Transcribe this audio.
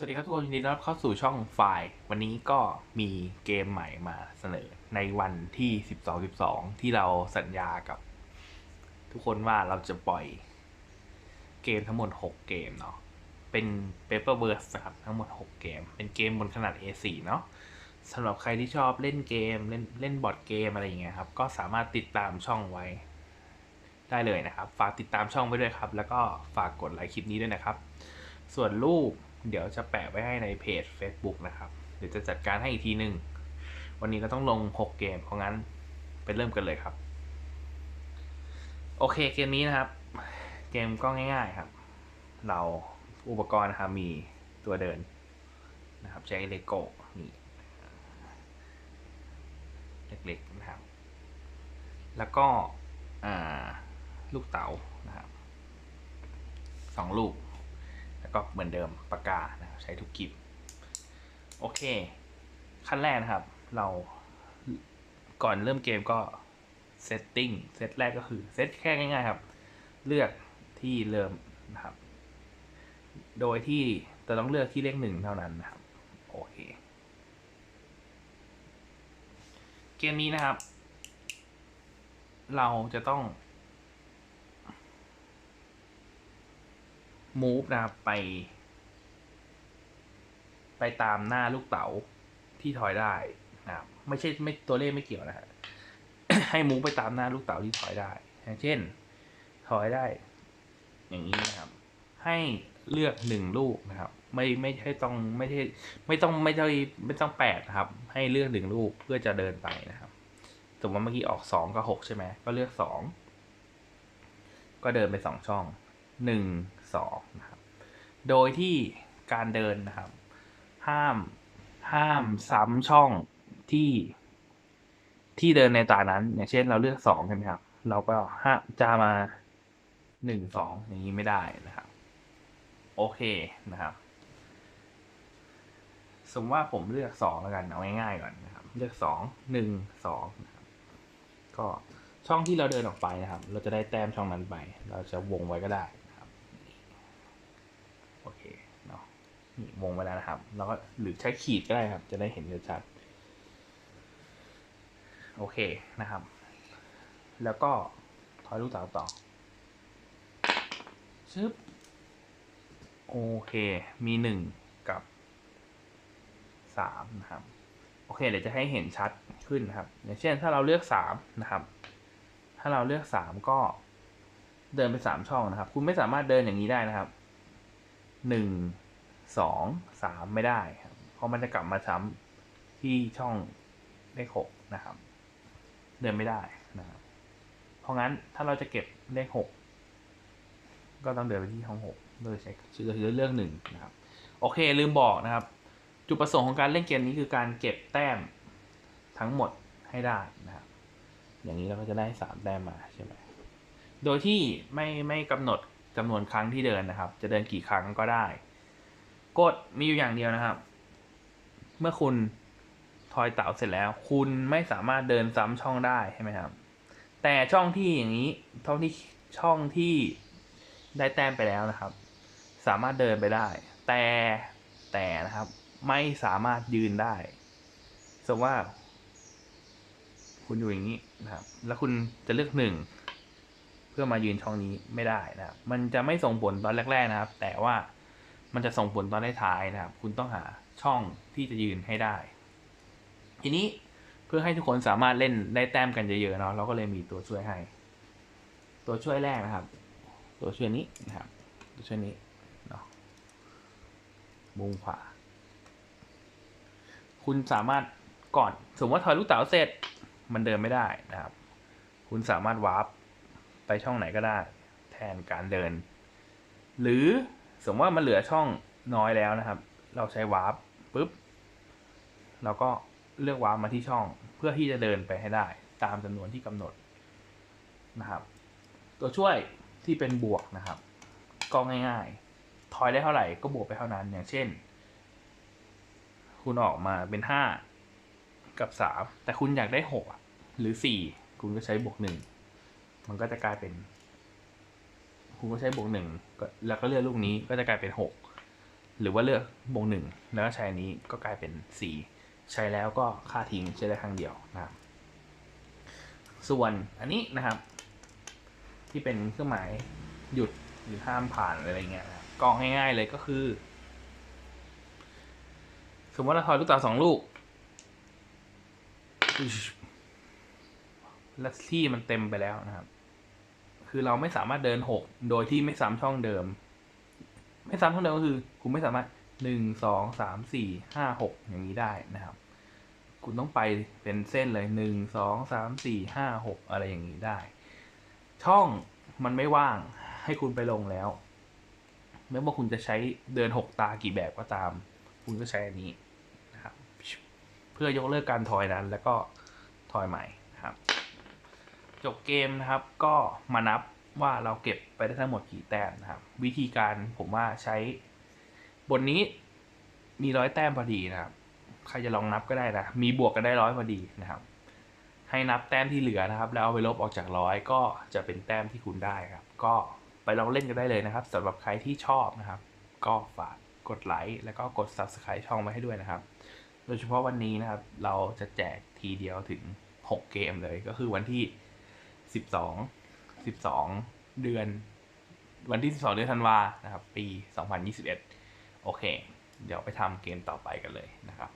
สวัสดีครับทุกคนยินดีต้อนรับเข้าสู่ช่องไฟล์วันนี้ก็มีเกมใหม่มาเสนอในวันที่ 12 12 ที่เราสัญญากับ ทุกคนว่าเราจะปล่อยเกมทั้งหมด 6 เกมเนาะเป็น Paper Burst นะครับทั้งหมด 6 เกม เป็นเกมบนขนาด A4 เนาะสำหรับใครที่ชอบเล่นเกมเล่นเล่นบอร์ดเกมอะไรอย่างเงี้ยครับก็สามารถติดตามช่องไว้ ได้เลยนะครับ ฝากติดตามช่องไว้ด้วยครับ แล้วก็ฝากกดไลค์คลิปนี้ด้วยนะครับ ส่วนรูป เดี๋ยวจะแปะไว้ให้ในเพจ Facebook นะครับ เดี๋ยวจะจัดการให้อีกทีหนึ่ง วันนี้เราต้องลง 6 เกม เพราะงั้นไปเริ่มกันเลยครับ โอเคเกมนี้นะครับ เกมก็ง่าย ๆครับ เราอุปกรณ์นะครับมีตัวเดินนะครับ ใช้เลโก้นี่เล็กๆนะครับ แล้วก็ลูกเต๋านะครับสองลูก แล้วก็เหมือนเดิมปากกานะครับใช้ทุกกิบโอเค ขั้นแรกนะครับ เราก่อนเริ่มเกมก็เซตติ้งเซตแรกก็คือเซตแค่ง่ายๆครับ เลือกที่เริ่มนะครับ โดยที่จะต้องเลือกที่เลขหนึ่งเท่านั้นนะครับ โอเค เกมนี้นะครับ เราจะต้อง move นะครับไป ไปตามหน้าลูกเต๋าที่ถอยได้นะครับไม่ใช่ไม่ตัวเลขไม่เกี่ยวนะฮะให้ move ไปตามหน้าลูกเต๋าที่ถอยได้อย่างเช่น ถอยได้ อย่างนี้นะครับ ให้เลือกหนึ่งลูกนะครับ ไม่ไม่ใช่ต้องไม่ใช่ไม่ต้องไม่ใช่ไม่ต้องแปดนะครับ ให้เลือกหนึ่งลูกเพื่อจะเดินไปนะครับสมมติว่าเมื่อกี้ออกสองกับหกใช่ไหมก็เลือกสองก็เดินไปสองช่องหนึ่ง สองนะครับ โดยที่การเดินนะครับ ห้ามห้ามซ้ำช่องที่ที่เดินในตานั้น อย่างเช่นเราเลือกสองใช่ไหมครับ เราก็ห้าจะมาหนึ่งสองอย่างนี้ไม่ได้นะครับ โอเคนะครับ สมมติว่าผมเลือกสองแล้วกัน เอาง่ายๆก่อนนะครับ เลือกสองหนึ่งสองนะครับก็ช่องที่เราเดินออกไปนะครับ เราจะได้แต้มช่องนั้นไป เราจะวงไว้ก็ได้นะครับ โอเคเนาะนี่ วงไว้แล้วนะครับ แล้วก็หรือใช้ขีดก็ได้ครับ จะได้เห็นชัดโอเคนะครับ แล้วก็ถอยลูกเต๋าต่อชึบโอเค มีหนึ่งกับสามนะครับ โอเค เดี๋ยวจะให้เห็นชัดขึ้นนะครับ อย่างเช่นถ้าเราเลือกสามนะครับ ถ้าเราเลือกสามก็เดินไปสามช่องนะครับ คุณไม่สามารถเดินอย่างนี้ได้นะครับหนึ่ง สองสามไม่ได้ครับเพราะมันจะกลับมาซ้ำที่ช่องเลขหกนะครับ เดินไม่ได้นะครับเพราะงั้นถ้าเราจะเก็บเลขหกก็ต้องเดินไปที่ช่องหกโดยใช้ชื่อเรื่องหนึ่งนะครับ โอเคลืมบอกนะครับ จุดประสงค์ของการเล่นเกมนี้คือการเก็บแต้มทั้งหมดให้ได้นะครับ อย่างนี้เราก็จะได้สามแต้มมาใช่ไหมโดยที่ไม่ไม่กำหนดจำนวนครั้งที่เดินนะครับ จะเดินกี่ครั้งก็ได้ กฎมีอยู่อย่างเดียวนะครับ เมื่อคุณทอยเต่าเสร็จแล้ว คุณไม่สามารถเดินซ้ำช่องได้ใช่ไหมครับ แต่ช่องที่อย่างนี้ช่องที่ช่องที่ได้แต้มไปแล้วนะครับ สามารถเดินไปได้ แต่แต่นะครับ ไม่สามารถยืนได้สมมติว่า คุณอยู่อย่างนี้นะครับ แล้วคุณจะเลือกหนึ่งเพื่อมายืนช่องนี้ไม่ได้นะครับ มันจะไม่ส่งผลตอนแรก ๆนะครับ แต่ว่า มันจะส่งผลตอนได้ท้ายนะครับ คุณต้องหาช่องที่จะยืนให้ได้ ทีนี้เพื่อให้ทุกคนสามารถเล่นได้แต้มกันเยอะๆเนาะเราก็เลยมีตัวช่วยให้ ตัวช่วยแรกนะครับ ตัวช่วยนี้นะครับ ตัวช่วยนี้เนาะมุมขวา คุณสามารถก่อนสมมติว่าถอยลูกเต๋าเสร็จมันเดินไม่ได้นะครับ คุณสามารถวาร์ปไปช่องไหนก็ได้ แทนการเดิน หรือ สมมติว่ามันเหลือช่องน้อยแล้วนะครับ เราใช้วาร์ปปุ๊บเราก็เลือกวาร์ปมาที่ช่อง เพื่อที่จะเดินไปให้ได้ ตามจำนวนที่กำหนดนะครับ ตัวช่วยที่เป็นบวกนะครับ ก็ง่ายๆถอยได้เท่าไหร่ก็บวกไปเท่านั้นอย่างเช่น คุณออกมาเป็นห้ากับสามแต่คุณอยากได้หกหรือสี่คุณก็ใช้บวกหนึ่งมันก็จะกลายเป็น คุณก็ใช้บวกหนึ่งแล้วก็เลือกลูกนี้ก็จะกลายเป็นหกหรือว่าเลือกบวกหนึ่งแล้วก็ใช้อันนี้ก็กลายเป็นสี่ใช้แล้วก็ค่าทิ้งใช้ได้ครั้งเดียวนะครับ ส่วนอันนี้นะครับ ที่เป็นเครื่องหมายหยุดหรือห้ามผ่านอะไรเงี้ยนะกองง่ายๆเลยก็คือ สมมติเราทอยลูกเต๋าสองลูกและที่มันเต็มไปแล้วนะครับ คือเราไม่สามารถเดินหกโดยที่ไม่ซ้ำช่องเดิม ไม่ซ้ำช่องเดิมก็คือ คุณไม่สามารถหนึ่งสองสามสี่ห้าหกอย่างนี้ได้นะครับ คุณต้องไปเป็นเส้นเลยหนึ่งสองสามสี่ห้าหกอะไรอย่างนี้ได้ ช่องมันไม่ว่างให้คุณไปลงแล้วไม่ว่าคุณจะใช้เดินหกตากี่แบบก็ตาม คุณก็ใช้อันนี้นะครับ เพื่อยกเลิกการทอยนั้นแล้วก็ทอยใหม่นะครับ จบเกมนะครับก็มานับว่าเราเก็บไปได้ทั้งหมดกี่แต้มนะครับ วิธีการผมว่าใช้บนนี้มีร้อยแต้มพอดีนะครับ ใครจะลองนับก็ได้นะ มีบวกกันได้ร้อยพอดีนะครับ ให้นับแต้มที่เหลือนะครับ แล้วเอาไปลบออกจากร้อยก็จะเป็นแต้มที่คุณได้ครับ ก็ไปลองเล่นกันได้เลยนะครับสำหรับใครที่ชอบนะครับ ก็ฝากกดไลค์แล้วก็กด subscribe ช่องไว้ให้ด้วยนะครับ โดยเฉพาะวันนี้นะครับ เราจะแจกทีเดียวถึง 6 เกมเลยก็คือวันที่ สิบสองสิบสองเดือน วันที่สิบสองเดือนธันวานะครับ ปีสองพันยี่สิบเอ็ดโอเค เดี๋ยวไปทำเกมต่อไปกันเลยนะครับ